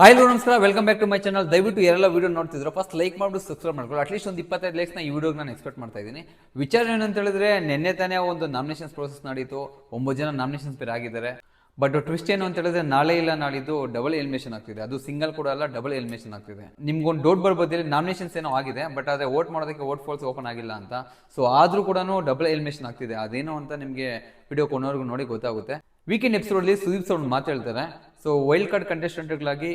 Hi hello ನಮಸ್ಕಾರ. Welcome back to my channel ದಯವಿಟ್ಟು ಯಾರೆಲ್ಲ ವೀಡಿಯೋ ನೋಡ್ತಿದ್ರು ಫಸ್ಟ್ ಲೈಕ್ ಮಾಡ್ಬಿಟ್ಟು ಸಬ್ಸ್ಕ್ರೈಬ್ ಮಾಡ್ಕೊಳ್ಳಿ. ಅಟ್ಲೀಸ್ಟ್ ಒಂದು ಇಪ್ಪತ್ತೈದು ಲೈಕ್ಸ್ನ ಈ ವಿಡಿಯೋಗೆ ನಾನು ಎಕ್ಸ್ಪೆಕ್ಟ್ ಮಾಡ್ತಾ ಇದ್ದೀನಿ. ವಿಚಾರ ಏನಂತ ಹೇಳಿದ್ರೆ, ನಿನ್ನೆ ತಾನೇ ಒಂದು ನಾಮಿನೇಷನ್ಸ್ ಪ್ರೋಸೆಸ್ ನಡೀತು. ಒಂಬತ್ತು ಜನ ನಾಮಿನೇಷನ್ಸ್ ಬೇರೆ ಆಗಿದ್ದಾರೆ. ಬಟ್ ಟ್ವಿಸ್ಟ್ ಏನು ಅಂತ ಹೇಳಿದ್ರೆ, ನಾಳೆ ಇಲ್ಲ, ನಾಳಿದ್ದು ಡಬಲ್ ಎಲಿಮಿನೇಷನ್ ಆಗ್ತಿದೆ. ಅದು ಸಿಂಗಲ್ ಕೂಡ ಅಲ್ಲ ಡಬಲ್ ಎಲಿಮಿನೇಷನ್ ಆಗ್ತಿದೆ. ನಿಮ್ಗೊಂದು ಡೌಟ್ ಬರ್ಬೋದಿಲ್ಲ ನಾಮಿನೇಷನ್ಸ್ ಏನೋ ಆಗಿದೆ ಬಟ್ ಆದರೆ ವೋಟ್ ಮಾಡೋದಕ್ಕೆ ವೋಟ್ ಫಾಲ್ಸ್ ಓಪನ್ ಆಗಿಲ್ಲ ಅಂತ. ಸೊ ಆದ್ರೂ ಕೂಡ ಡಬಲ್ ಎಲಿಮಿನೇಷನ್ ಆಗ್ತಿದೆ. ಅದೇನೋ ಅಂತ ನಿಮಗೆ ವಿಡಿಯೋ ಕೊನೆವರೆಗೂ ನೋಡಿ ಗೊತ್ತಾಗುತ್ತೆ. ವೀಕೆಂಡ್ ಎಪಿಸೋಡಲ್ಲಿ ಸುದೀಪ್ ಸೌಂಡ್ ಮಾತಾಡ್ತಾರೆ ಸೊ ವೈಲ್ಡ್ ಕಾರ್ಡ್ ಕಂಟೆಸ್ಟೆಂಟ್ಗಳಾಗಿ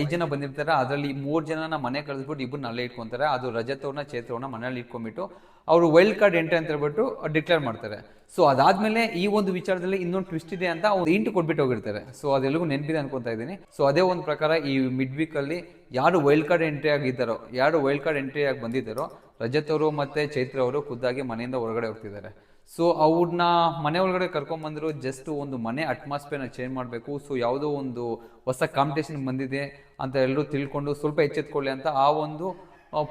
ಐದು ಜನ ಬಂದಿರ್ತಾರೆ. ಅದರಲ್ಲಿ ಮೂರು ಜನನ ಮನೆ ಕಳಿಸ್ಬಿಟ್ಟು ಇಬ್ಬರು ಅಲ್ಲೇ ಇಟ್ಕೊತಾರೆ. ಅದು ರಜತ್ ಅವ್ರನ್ನ ಚೇತ್ರ ಅವ್ರನ್ನ ಮನೇಲಿ ಇಟ್ಕೊಂಡ್ಬಿಟ್ಟು ಅವರು ವೈಲ್ಡ್ ಕಾರ್ಡ್ ಎಂಟ್ರಿ ಅಂತ ಹೇಳ್ಬಿಟ್ಟು ಡಿಕ್ಲೇರ್ ಮಾಡ್ತಾರೆ. ಸೊ ಅದಾದ್ಮೇಲೆ ಈ ಒಂದು ವಿಚಾರದಲ್ಲಿ ಇನ್ನೊಂದು ಟ್ವಿಸ್ಟ್ ಇದೆ ಅಂತ ಅವ್ರು ಇಂಟು ಕೊಟ್ಬಿಟ್ಟು ಹೋಗಿರ್ತಾರೆ. ಸೊ ಅದೆಲ್ಲಗೂ ನೆನಪಿದೆ ಅನ್ಕೊತಾ ಇದ್ದೀನಿ. ಸೊ ಅದೇ ಒಂದು ಪ್ರಕಾರ ಈ ಮಿಡ್ ವೀಕ್ ಅಲ್ಲಿ ಯಾರು ವೈಲ್ಡ್ ಕಾರ್ಡ್ ಎಂಟ್ರಿ ಆಗಿದ್ದಾರೋ, ಯಾರು ವೈಲ್ಡ್ ಕಾರ್ಡ್ ಎಂಟ್ರಿ ಆಗಿ ಬಂದಿದ್ದಾರೋ ರಜತ್ ಅವರು ಮತ್ತೆ ಚೈತ್ರ ಅವರು ಖುದ್ದಾಗಿ ಮನೆಯಿಂದ ಹೊರಗಡೆ ಹೋಗ್ತಿದ್ದಾರೆ. ಸೊ ಅವ್ರನ್ನ ಮನೆ ಒಳಗಡೆ ಕರ್ಕೊಂಬಂದ್ರು ಜಸ್ಟ್ ಒಂದು ಮನೆ ಅಟ್ಮಾಸ್ಫಿಯರ್ನ ಚೇಂಜ್ ಮಾಡಬೇಕು. ಸೊ ಯಾವುದೋ ಒಂದು ಹೊಸ ಕಾಂಪಿಟೇಷನ್ ಬಂದಿದೆ ಅಂತ ಎಲ್ಲರೂ ತಿಳ್ಕೊಂಡು ಸ್ವಲ್ಪ ಎಚ್ಚೆತ್ಕೊಳ್ಳಿ ಅಂತ ಆ ಒಂದು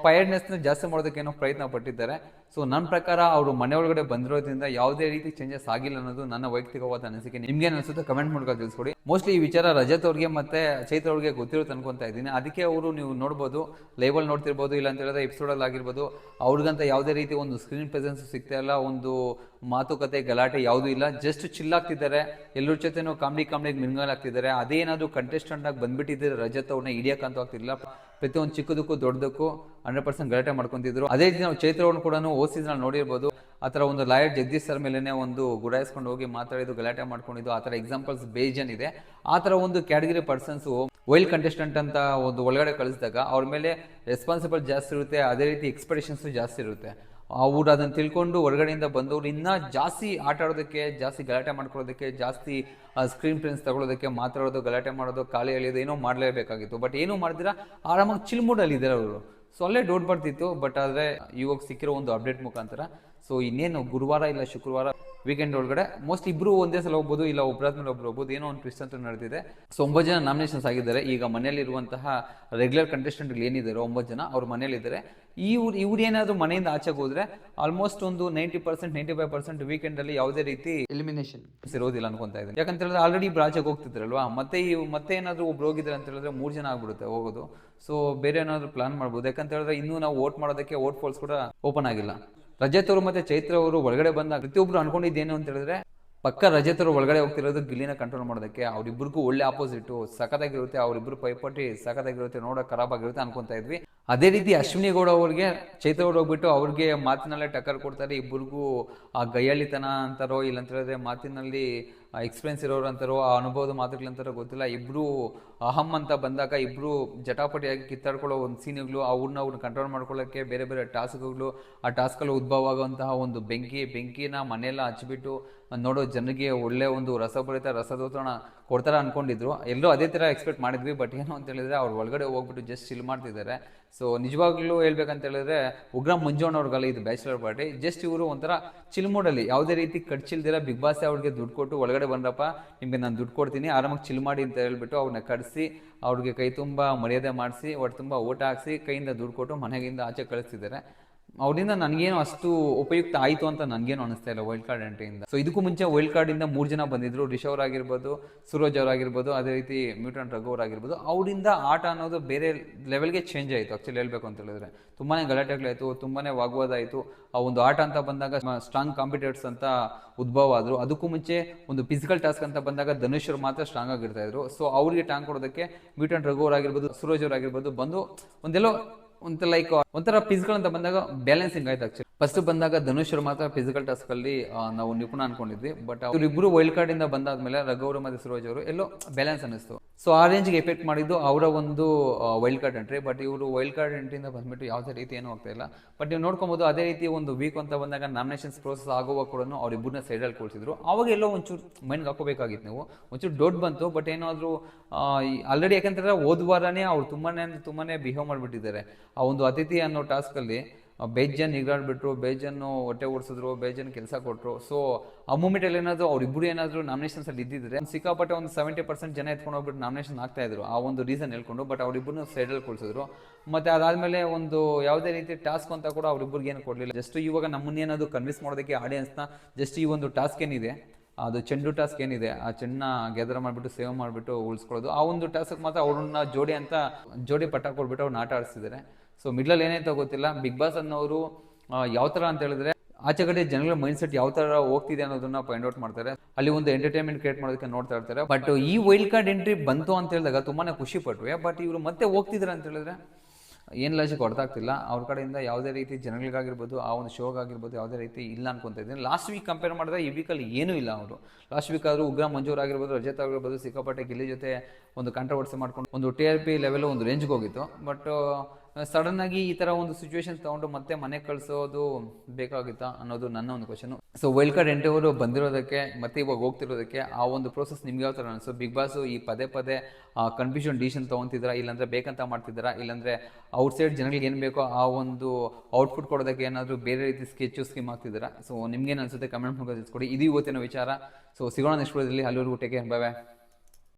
ಫೈರ್ನೆಸ್ನ ಜಾಸ್ತಿ ಮಾಡೋದಕ್ಕೆ ಏನೋ ಪ್ರಯತ್ನ ಪಟ್ಟಿದ್ದಾರೆ. ಸೊ ನನ್ನ ಪ್ರಕಾರ ಅವರು ಮನೆ ಒಳಗಡೆ ಬಂದಿರೋದ್ರಿಂದ ಯಾವುದೇ ರೀತಿ ಚೇಂಜಸ್ ಆಗಿಲ್ಲ ಅನ್ನೋದು ನನ್ನ ವೈಯಕ್ತಿಕವಾದ ಅನಿಸಿಕೆ. ನಿಮ್ಗೆ ಅನಿಸುತ್ತೆ ಕಮೆಂಟ್ ಮೂಲಕ ತಿಳಿಸ್ಕೊಡಿ. ಮೋಸ್ಟ್ಲಿ ಈ ವಿಚಾರ ರಜತ್ ಅವ್ರಿಗೆ ಮತ್ತೆ ಚೈತ್ರ ಅವ್ರಿಗೆ ಗೊತ್ತಿರುತ್ತೆ ಅನ್ಕೊಂತ ಇದ್ದೀನಿ. ಅದಕ್ಕೆ ಅವರು ನೀವು ನೋಡ್ಬೋದು ಲೇಬಲ್ ನೋಡ್ತಿರ್ಬೋದು ಇಲ್ಲ ಅಂತ ಹೇಳಿದ್ರೆ ಎಪಿಸೋಡಲ್ಲಿ ಆಗಿರ್ಬೋದು, ಅವ್ರಿಗಂತ ಯಾವುದೇ ರೀತಿ ಒಂದು ಸ್ಕ್ರೀನ್ ಪ್ರೆಸೆನ್ಸ್ ಸಿಗ್ತಾ ಇಲ್ಲ, ಒಂದು ಮಾತುಕತೆ ಗಲಾಟೆ ಯಾವುದೂ ಇಲ್ಲ. ಜಸ್ಟ್ ಚಿಲ್ ಆಗ್ತಿದ್ದಾರೆ ಎಲ್ಲರ ಜೊತೆನೂ ಕಾಮಿಡಿ ಕಾಮಿಡಿ ಮಿಂಗಲ್ ಆಗ್ತಿದ್ದಾರೆ. ಅದೇನಾದ್ರು ಕಂಟೆಸ್ಟೆಂಟ್ ಆಗಿ ಬಂದ್ಬಿಟ್ಟಿದ್ರೆ ರಜತ್ ಅವ್ರನ್ನ ಹಿಡಿಯಕ್ಕಂತೂ ಆಗ್ತಿಲ್ಲ ಪ್ರತಿಯೊಂದು ಚಿಕ್ಕದಕ್ಕೂ ದೊಡ್ಡದಕ್ಕೂ ಹಂಡ್ರೆಡ್ ಪರ್ಸೆಂಟ್ ಗಲಾಟೆ ಮಾಡ್ಕೊಂತಿದ್ರು. ಅದೇ ರೀತಿ ನಾವು ಚೈತ್ರವನ್ನು ಕೂಡ ಓ ನಾವು ನೋಡಿರ್ಬೋದು. ಆ ಥರ ಒಂದು ಲಾಯರ್ ಜಗದೀಶ್ ಸರ್ ಮೇಲೇ ಒಂದು ಗುಡಾಯಿಸ್ಕೊಂಡು ಹೋಗಿ ಮಾತಾಡಿದ್ದು, ಗಲಾಟೆ ಮಾಡ್ಕೊಂಡಿದ್ದು, ಆ ಥರ ಎಕ್ಸಾಂಪಲ್ಸ್ ಬೇಜನ್ ಇದೆ. ಆ ಥರ ಒಂದು ಕ್ಯಾಟಗರಿ ಪರ್ಸನ್ಸು ವೈಲ್ಡ್ ಕಂಟೆಸ್ಟೆಂಟ್ ಅಂತ ಒಂದು ಒಳಗಡೆ ಕಳಿಸಿದಾಗ ಅವ್ರ ಮೇಲೆ ರೆಸ್ಪಾನ್ಸಿಬಲ್ ಜಾಸ್ತಿ ಇರುತ್ತೆ, ಅದೇ ರೀತಿ ಎಕ್ಸ್ಪೆಕ್ಟೇಷನ್ಸು ಜಾಸ್ತಿ ಇರುತ್ತೆ. ಅವ್ರು ಅದನ್ನು ತಿಳ್ಕೊಂಡು ಹೊರಗಡೆಯಿಂದ ಬಂದವರು ಇನ್ನೂ ಜಾಸ್ತಿ ಆಟ ಆಡೋದಕ್ಕೆ, ಜಾಸ್ತಿ ಗಲಾಟೆ ಮಾಡ್ಕೊಳ್ಳೋದಕ್ಕೆ, ಜಾಸ್ತಿ ಸ್ಕ್ರೀನ್ ಪ್ರಿಂಟ್ಸ್ ತಗೊಳ್ಳೋದಕ್ಕೆ, ಮಾತಾಡೋದು, ಗಲಾಟೆ ಮಾಡೋದು, ಖಾಲಿ ಎಳೆಯೋದು ಏನೋ ಮಾಡಲೇಬೇಕಾಗಿತ್ತು. ಬಟ್ ಏನೂ ಮಾಡ್ದಿರಾ? ಆರಾಮಾಗಿ ಚಿಲ್ಮೂಡಲ್ಲಿ ಇದ್ದಾರೆ ಅವರು. ಸೊ ಅಲ್ಲೇ ಡೌಟ್ ಬರ್ತಿತ್ತು ಬಟ್ ಆದರೆ ಇವಾಗ ಸಿಕ್ಕಿರೋ ಒಂದು ಅಪ್ಡೇಟ್ ಮುಖಾಂತರ ಸೊ ಇನ್ನೇನು ಗುರುವಾರ ಇಲ್ಲ ಶುಕ್ರವಾರ ವೀಕೆಂಡ್ ಒಳಗಡೆ ಮೋಸ್ಟ್ ಇಬ್ರು ಒಂದೇ ಸಲ ಹೋಗ್ಬೋದು ಇಲ್ಲ ಒಬ್ಬರಾದ್ಮೇಲೆ ಒಬ್ರು ಹೋಗ್ಬೋದು ಏನೋ ಒಂದು ಟ್ವಿಸ್ಟ್ ಅಂತ ನಡೆದಿದೆ. ಸೊ ಒಂಬತ್ತು ಜನ ನಾಮಿನೇಷನ್ಸ್ ಆಗಿದ್ದಾರೆ. ಈಗ ಮನೆಯಲ್ಲಿರುವಂತಹ ರೆಗ್ಯುಲರ್ ಕಂಟೆಸ್ಟೆಂಟ್ಗಳು ಏನಿದ್ದಾರೆ ಒಂಬತ್ತು ಜನ ಅವ್ರ ಮನೇಲಿದ್ದಾರೆ ಇವ್ರು ಇವ್ರು ಏನಾದರೂ ಮನೆಯಿಂದ ಆಚೆಗೆ ಹೋದ್ರೆ ಆಲ್ಮೋಸ್ಟ್ ಒಂದು ninety percent ninety five percent ವೀಕೆಂಡಲ್ಲಿ ಯಾವುದೇ ರೀತಿ ಎಲಿಮಿನೇಷನ್ ಇರೋದಿಲ್ಲ ಅನ್ಕೊಂತ ಇದ್ದೀನಿ. ಯಾಕಂತ ಹೇಳಿದ್ರೆ ಆಲ್ರೆಡಿ ಇಬ್ರು ಆಚೆಗೆ ಹೋಗ್ತಿದ್ರಲ್ವಾ? ಮತ್ತೆ ಈ ಮತ್ತೆ ಏನಾದರೂ ಒಬ್ರು ಹೋಗಿದ್ರೆ ಅಂತ ಹೇಳಿದ್ರೆ ಮೂರು ಜನ ಆಗ್ಬಿಡುತ್ತೆ ಹೋಗೋದು. ಸೊ ಬೇರೆ ಏನಾದರೂ ಪ್ಲಾನ್ ಮಾಡ್ಬೋದು. ಯಾಕಂತ ಹೇಳಿದ್ರೆ ಇನ್ನೂ ನಾವು ವೋಟ್ ಮಾಡೋದಕ್ಕೆ ವೋಟ್ ಫಾಲ್ಸ್ ಕೂಡ ಓಪನ್ ಆಗಿಲ್ಲ. ರಜತ್ ಅವರು ಮತ್ತೆ ಚೈತ್ರ ಅವರು ಒಳಗಡೆ ಬಂದಾಗ ಪ್ರತಿಯೊಬ್ರು ಅನ್ಕೊಂಡಿದ್ದೇನು ಅಂತ ಹೇಳಿದ್ರೆ, ಪಕ್ಕ ರಜತ್ ಅವರು ಒಳಗಡೆ ಹೋಗ್ತಿರೋದು ಗಿಲ್ಲಿನ ಕಂಟ್ರೋಲ್ ಮಾಡೋದಕ್ಕೆ, ಅವ್ರಿಬ್ರಿಗೂ ಒಳ್ಳೆ ಆಪೋಸಿಟ್ ಸಖತ್ತಾಗಿರುತ್ತೆ, ಅವ್ರಿಬ್ರು ಪೈಪೋಟಿ ಸಖತ್ತಾಗಿರುತ್ತೆ, ನೋಡೋ ಖರಾಬ್ ಆಗಿರುತ್ತೆ ಅನ್ಕೊಂತಾ ಇದ್ವಿ. ಅದೇ ರೀತಿ ಅಶ್ವಿನಿ ಗೌಡ ಅವ್ರಿಗೆ ಚೈತ್ರ ಅವ್ರು ಹೋಗ್ಬಿಟ್ಟು ಅವ್ರಿಗೆ ಮಾತಿನಲ್ಲೇ ಟಕ್ಕರ್ ಕೊಡ್ತಾರೆ ಇಬ್ಬರಿಗೂ ಆ ಗೈಯಾಳಿತನ ಅಂತಾರೋ ಇಲ್ಲ ಅಂತ ಹೇಳಿದ್ರೆ ಮಾತಿನಲ್ಲಿ ಎಕ್ಸ್ಪೀರಿಯನ್ಸ್ ಇರೋರು ಅಂತಾರೋ ಆ ಅನುಭವದ ಮಾತುಗಳಂತಾರೋ ಗೊತ್ತಿಲ್ಲ. ಇಬ್ರು ಅಹಂ ಅಂತ ಬಂದಾಗ ಇಬ್ರು ಜಟಾಪಟಿಯಾಗಿ ಕಿತ್ತಾಡ್ಕೊಳ್ಳೋ ಒಂದು ಸೀನ್ಗಳು ಅವ್ರನ್ನ ಅವ್ರನ್ನ ಕಂಟ್ರೋಲ್ ಮಾಡ್ಕೊಳ್ಳೋಕ್ಕೆ ಬೇರೆ ಬೇರೆ ಟಾಸ್ಕ್ಗಳು ಆ ಟಾಸ್ಕಲ್ಲಿ ಉದ್ಭವ ಆಗುವಂತಹ ಒಂದು ಬೆಂಕಿ, ಬೆಂಕಿನ ಮನೆಯೆಲ್ಲ ಹಚ್ಚಿಬಿಟ್ಟು ನೋಡೋ ಜನರಿಗೆ ಒಳ್ಳೆ ಒಂದು ರಸಭರಿತ ರಸದೋತಣ ಕೊಡ್ತಾರೆ ಅನ್ಕೊಂಡಿದ್ರು. ಎಲ್ಲರೂ ಅದೇ ಥರ ಎಕ್ಸ್ಪೆಕ್ಟ್ ಮಾಡಿದ್ವಿ ಬಟ್ ಏನು ಅಂತ ಹೇಳಿದ್ರೆ ಅವ್ರು ಒಳಗಡೆ ಹೋಗ್ಬಿಟ್ಟು ಜಸ್ಟ್ ಚಿಲ್ ಮಾಡ್ತಿದ್ದಾರೆ. ಸೊ ನಿಜವಾಗ್ಲೂ ಹೇಳ್ಬೇಕಂತ ಹೇಳಿದ್ರೆ, ಉಗ್ರ ಮಂಜುಣ್ಣವ್ರಿಗಲ್ಲ ಇದು ಬ್ಯಾಚುಲರ್ ಪಾರ್ಟಿ ಜಸ್ಟ್ ಇವರು ಒಂಥರ ಚಿಲ್ ಮೂಡಲ್ಲಿ ಯಾವುದೇ ರೀತಿ ಕಟ್ಚಿಲ್ದಿರ ಬಿಗ್ ಬಾಸ್ ಅವ್ರಿಗೆ ದುಡ್ಡು ಕೊಟ್ಟು ಒಳಗಡೆ ಬಂದ್ರಪ್ಪ, ನಿಮಗೆ ನಾನು ದುಡ್ಡು ಕೊಡ್ತೀನಿ, ಆರಾಮಾಗಿ ಚಿಲ್ ಮಾಡಿ ಅಂತ ಹೇಳ್ಬಿಟ್ಟು ಅವ್ರನ್ನ ಕಡಿಸಿ ಅವ್ರಿಗೆ ಕೈ ತುಂಬ ಮರ್ಯಾದೆ ಮಾಡಿಸಿ ಒಟ್ಟು ತುಂಬ ಊಟ ಹಾಕಿಸಿ, ಕೈಯಿಂದ ದುಡ್ಡು ಕೊಟ್ಟು ಮನೆಗಿಂದ ಆಚೆ ಕಳಿಸ್ತಿದ್ದಾರೆ. ಅವರಿಂದ ನನಗೇನು ಅಷ್ಟು ಉಪಯುಕ್ತ ಆಯಿತು ಅಂತ ನನಗೇನು ಅನಿಸ್ತಾ ಇಲ್ಲ ವೈಲ್ಡ್ ಕಾರ್ಡ್ ಎಂಟ್ರಿಯಿಂದ ಸೊ ಇದಕ್ಕೂ ಮುಂಚೆ ವೈಲ್ಡ್ ಕಾರ್ಡಿಂದ ಮೂರು ಜನ ಬಂದಿದ್ರು. ರಿಷ್ ಅವರಾಗಿರ್ಬೋದು ಸೂರಜ್ ಅವರಾಗಿರ್ಬೋದು ಅದೇ ರೀತಿ ಮ್ಯೂಟನ್ ರಘು ಆಗಿರ್ಬೋದು. ಅವರಿಂದ ಆಟ ಅನ್ನೋದು ಬೇರೆ ಲೆವೆಲ್ಗೆ ಚೇಂಜ್ ಆಯಿತು ಆ್ಯಕ್ಚುಲಿ ಹೇಳ್ಬೇಕು ಅಂತ ಹೇಳಿದ್ರೆ. ತುಂಬಾ ಗಲಾಟೆಗಳಾಯಿತು ತುಂಬಾ ವಾಗ್ವಾದಾಯಿತು. ಆ ಒಂದು ಆಟ ಅಂತ ಬಂದಾಗ ಸ್ಟ್ರಾಂಗ್ ಕಾಂಪಿಟೇಟರ್ಸ್ ಅಂತ ಉದ್ಭವ ಆದರು. ಅದಕ್ಕೂ ಮುಂಚೆ ಒಂದು ಫಿಸಿಕಲ್ ಟಾಸ್ಕ್ ಅಂತ ಬಂದಾಗ ಧನುಷ್ರು ಮಾತ್ರ ಸ್ಟ್ರಾಂಗ್ ಆಗಿರ್ತಾ ಇದ್ರು. ಸೊ ಅವರಿಗೆ ಟಾಂಗ್ ಕೊಡೋದಕ್ಕೆ ಮ್ಯೂಟನ್ ರಘು ಅವರಾಗಿರ್ಬೋದು ಸೂರಜ್ ಅವರಾಗಿರ್ಬೋದು ಬಂದು ಒಂದೆಲ್ಲೋ ಒಂಥರ ಲೈಕ್ ಒಂಥರ ಫಿಸಿಕಲ್ ಅಂತ ಬಂದಾಗ ಬ್ಯಾಲೆನ್ಸಿಂಗ್ ಆಯ್ತು ಆಕ್ಚುಲಿ ಫಸ್ಟ್ ಬಂದಾಗ ಧನುಷ್ ಮಾತ್ರ ಫಿಸಿಕಲ್ ಟಾಸ್ಕ್ ಅಲ್ಲಿ ನಾವು ನಿಪುಣ ಅನ್ಕೊಂಡಿದ್ವಿ. ಬಟ್ ಇವರಿಬ್ಬರು ವೈಲ್ಡ್ ಕಾರ್ಡ್ ಇಂದ ಬಂದಾದ್ಮೇಲೆ ರಘುವರ ಮತ್ತೆ ಸುರೋಜ್ ಅವರು ಎಲ್ಲೋ ಬ್ಯಾಲೆನ್ಸ್ ಅನಿಸ್ತು ಸೊ ಆ ರೇಂಜ್ಗೆ ಎಫೆಕ್ಟ್ ಮಾಡಿದ್ದು ಅವರ ಒಂದು ವೈಲ್ಡ್ ಕಾರ್ಡ್ ಎಂಟ್ರಿ ಬಟ್ ಇವರು ವೈಲ್ಡ್ ಕಾರ್ಡ್ ಎಂಟ್ರಿಯಿಂದ ಬಂದ್ಬಿಟ್ಟು ಯಾವುದೇ ರೀತಿ ಏನೂ ಆಗ್ತಾ ಇಲ್ಲ. ಬಟ್ ನೀವು ನೋಡ್ಕೊಬೋದು ಅದೇ ರೀತಿ ಒಂದು ವೀಕ್ ಅಂತ ಬಂದಾಗ ನಾಮಿನೇಷನ್ಸ್ ಪ್ರೋಸೆಸ್ ಆಗುವಾಗ ಕೂಡ ಅವರಿಬ್ಬರನ್ನ ಸೈಡಲ್ಲಿ ಕೂರಿಸಿದ್ರು ಅವಾಗ ಎಲ್ಲೋ ಒಂಚೂರು ಮೈಂಡ್ಗೆ ಹಾಕೋಬೇಕಾಗಿತ್ತು ನೀವು. ಒಂಚೂರು ಡೌಟ್ ಬಂತು ಬಟ್ ಏನಾದರೂ ಆಲ್ರೆಡಿ ಯಾಕಂತಂದ್ರೆ ಹೋದ ವಾರನೇ ಅವ್ರು ತುಂಬಾನೇ ತುಂಬಾನೇ ಬಿಹೇವ್ ಮಾಡಿಬಿಟ್ಟಿದ್ದಾರೆ. ಆ ಒಂದು ಅತಿಥಿ ಅನ್ನೋ ಟಾಸ್ಕಲ್ಲಿ ಬೇಜನ್ ನಿಗಾಡ್ಬಿಟ್ರು ಬೇಜನ್ನು ಹೊಟ್ಟೆ ಓಡಿಸಿದ್ರು ಬೇಜನ್ ಕೆಲಸ ಕೊಟ್ಟರು ಸೊ ಆ ಮೂಮೆಂಟಲ್ಲಿ ಏನಾದರೂ ಅವ್ರಿಬ್ಬರು ಏನಾದರೂ ನಾಮಿನೇಷನ್ಸಲ್ಲಿ ಇದ್ದಿದ್ರೆ ಸಿಕ್ಕಾಪಟ್ಟೆ ಒಂದು ಸೆವೆಂಟಿ ಪರ್ಸೆಂಟ್ ಜನ ಎತ್ಕೊಂಡು ಹೋಗ್ಬಿಟ್ಟು ನಾಮಿನೇಷನ್ ಆಗ್ತಾಯಿದ್ರು ಆ ಒಂದು ರೀಸನ್ ಹೇಳ್ಕೊಂಡು ಬಟ್ ಅವರಿಬ್ಬರು ಸೈಡಲ್ಲಿ ಕೊಡಿಸಿದ್ರು. ಮತ್ತು ಅದಾದಮೇಲೆ ಒಂದು ಯಾವುದೇ ರೀತಿ ಟಾಸ್ಕ್ ಅಂತ ಕೂಡ ಅವ್ರಿಬ್ಬರಿಗೆ ಏನು ಕೊಡಲಿಲ್ಲ. ಜಸ್ಟ್ ಇವಾಗ ನಮ್ಮನ್ನೇನಾದರೂ ಕನ್ವಿನ್ಸ್ ಮಾಡೋದಕ್ಕೆ ಆಡಿಯನ್ಸ್ನ ಜಸ್ಟ್ ಈ ಒಂದು ಟಾಸ್ಕ್ ಏನಿದೆ ಅದು ಚೆಂಡು ಟಾಸ್ಕ್ ಏನಿದೆ, ಆ ಚೆಂಡನ್ನ ಗೆದರ ಮಾಡಿಬಿಟ್ಟು ಸೇವ್ ಮಾಡಿಬಿಟ್ಟು ಉಳಿಸ್ಕೊಳ್ಳೋದು. ಆ ಒಂದು ಟಾಸ್ಕ್ ಮಾತ್ರ ಅವ್ರನ್ನ ಜೋಡಿ ಅಂತ, ಜೋಡಿ ಪಟ್ಟ ಕೊಡ್ಬಿಟ್ಟು ಅವ್ರನ್ನ ಆಟ ಆಡಿಸ್ತಿದ್ದಾರೆ ಸೊ ಮಿಡ್ಲಲ್ಲಿ ಏನೈತೋ ಗೊತ್ತಿಲ್ಲ. ಬಿಗ್ ಬಾಸ್ ಅನ್ನೋರು ಯಾವ ಥರ ಅಂತ ಹೇಳಿದ್ರೆ, ಆಚೆ ಕಡೆ ಜನಗಳ ಮೈಂಡ್ ಸೆಟ್ ಯಾವ ತರ ಹೋಗ್ತಿದೆ ಅನ್ನೋದನ್ನ ಫೈಂಡ್ ಔಟ್ ಮಾಡ್ತಾರೆ. ಅಲ್ಲಿ ಒಂದು ಎಂಟರ್ಟೈನ್ಮೆಂಟ್ ಕ್ರಿಯೇಟ್ ಮಾಡೋದಕ್ಕೆ ನೋಡ್ತಾ ಇರ್ತಾರೆ. ಬಟ್ ಈ ವೈಲ್ಡ್ ಕಾರ್ಡ್ ಎಂಟ್ರಿ ಬಂತು ಅಂತ ಹೇಳಿದಾಗ ತುಂಬಾನೇ ಖುಷಿ ಪಟ್ವಿ. ಬಟ್ ಇವರು ಮತ್ತೆ ಹೋಗ್ತಿದ್ದಾರೆ ಅಂತ ಹೇಳಿದ್ರೆ ಏನು ಲಾಜಿಕ್ ಹೊರತಾಗ್ತಿಲ್ಲ ಅವ್ರ ಕಡೆಯಿಂದ ಯಾವುದೇ ರೀತಿ ಜನಗಳಿಗಾಗಿರ್ಬೋದು, ಆ ಒಂದು ಶೋಗಾಗಿರ್ಬೋದು, ಯಾವುದೇ ರೀತಿ ಇಲ್ಲ ಅನ್ಕೊಂತ ಇದ್ದೀನಿ. ಲಾಸ್ಟ್ ವೀಕ್ ಕಂಪೇರ್ ಮಾಡಿದ್ರೆ ಈ ವೀಕಲ್ಲಿ ಏನೂ ಇಲ್ಲ ಅವರು. ಲಾಸ್ಟ್ ವೀಕ್ ಆದರೂ ಉಗ್ರ ಮಂಜೂರ್ ಆಗಿರ್ಬೋದು, ರಜತ್ ಆಗಿರ್ಬೋದು ಸಿಕ್ಕಾಪಟ್ಟೆ ಗಿಲ್ಲಿ ಜೊತೆ ಒಂದು ಕಾಂಟ್ರವರ್ಸಿ ಮಾಡ್ಕೊಂಡು ಒಂದು ಟಿ ಆರ್ ಪಿ ಲೆವೆಲ್ ಒಂದು ರೇಂಜ್ಗೆ ಹೋಗಿತ್ತು. ಬಟ್ ಸಡನ್ ಆಗಿ ಈ ತರ ಒಂದು ಸಿಚುವೇಶನ್ ತಗೊಂಡು ಮತ್ತೆ ಮನೆ ಕಳಿಸೋದು ಬೇಕಾಗಿತ್ತಾ ಅನ್ನೋದು ನನ್ನ ಒಂದು question so wild card entry ಅವರು ಬಂದಿರೋದಕ್ಕೆ ಮತ್ತೆ ಇವಾಗ ಹೋಗ್ತಿರೋದಕ್ಕೆ ಆ ಒಂದು ಪ್ರೋಸೆಸ್ ನಿಮ್ಗೆ ಯಾವ ತರ ಅನಿಸೋ? ಬಿಗ್ ಬಾಸ್ ಈ ಪದೇ ಪದೇ ಕನ್ಫ್ಯೂಷನ್ ಡಿಸಿಷನ್ ತಗೊಂತಿದ್ದೀರಾ? ಇಲ್ಲಾಂದ್ರೆ ಬೇಕಂತ ಮಾಡ್ತಿದ್ದೀರಾ? ಇಲ್ಲಾಂದ್ರೆ ಔಟ್ಸೈಡ್ ಜನಗಳಿಗೆ ಏನು ಬೇಕೋ ಆ ಒಂದು ಔಟ್ಪುಟ್ ಕೊಡೋದಕ್ಕೆ ಏನಾದರೂ ಬೇರೆ ರೀತಿ ಸ್ಕೆಚ್ ಸ್ಕೀಮ್ ಆಗ್ತಿದ್ದೀರಾ ಸೊ ನಿಮ್ಗೇನು ಅನ್ಸುತ್ತೆ? ಕಮೆಂಟ್ ಮೂಲಕ ತಿಳಿಸ್ಕೊಡಿ ಇದು ಇವತ್ತಿನ ವಿಚಾರ. ಸೊ ಸಿಗೋಣ ನೆಕ್ಸ್ಟ್ ಅಲ್ಲಿವರೆಗೂ ಟೇಕ್ ಕೇರ್ ಬೈ ಬೈ